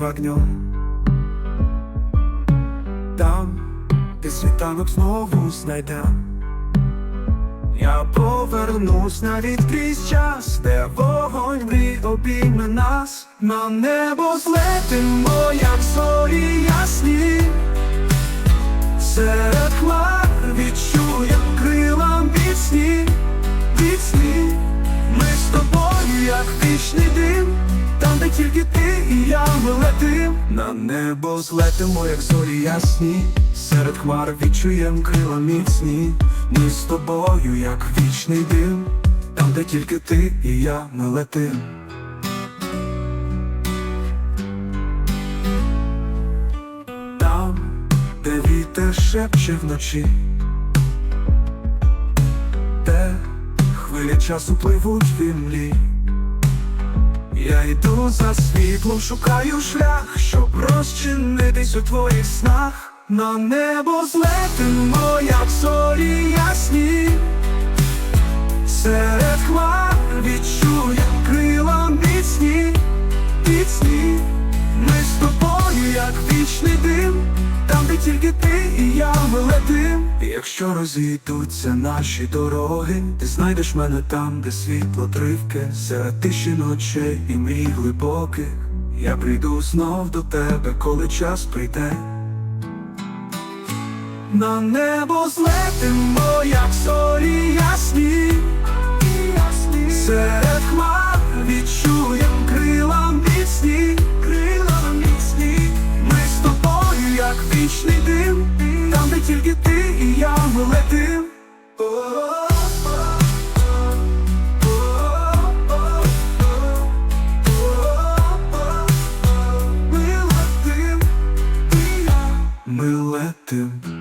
вогнем. Там, де світанок знову знайдем. Я повернусь навіть крізь час, де вогонь мрій обійме нас, на небо злетимо, як зорі ясні, серед хмар відчуєм крила міцні, міцні, ми з тобою, як вічний дим, там, де тільки ти і я. Ми летим, на небо злетимо, як зорі ясні, серед хмар відчуєм крила міцні, ми з тобою, як вічний дим, там, де тільки ти і я ми летим. Там, де вітер шепче вночі, де хвилі часу пливуть в імлі. Я йду за світлом, шукаю шлях, щоб розчинитись у твоїх снах. На небо злетимо, як зорі ясні, вічний дим, там, де тільки ти і я ми летим. І Якщо розійдуться наші дороги, ти знайдеш мене там, де світло тривке, серед тиші ночей і мрій глибоких. Я прийду знов до тебе, коли час прийде. На небо злетимо, як зорі ясні, серед хмар відчуєм вічний дим, там, де тільки ти і я ми летим. Ми летим.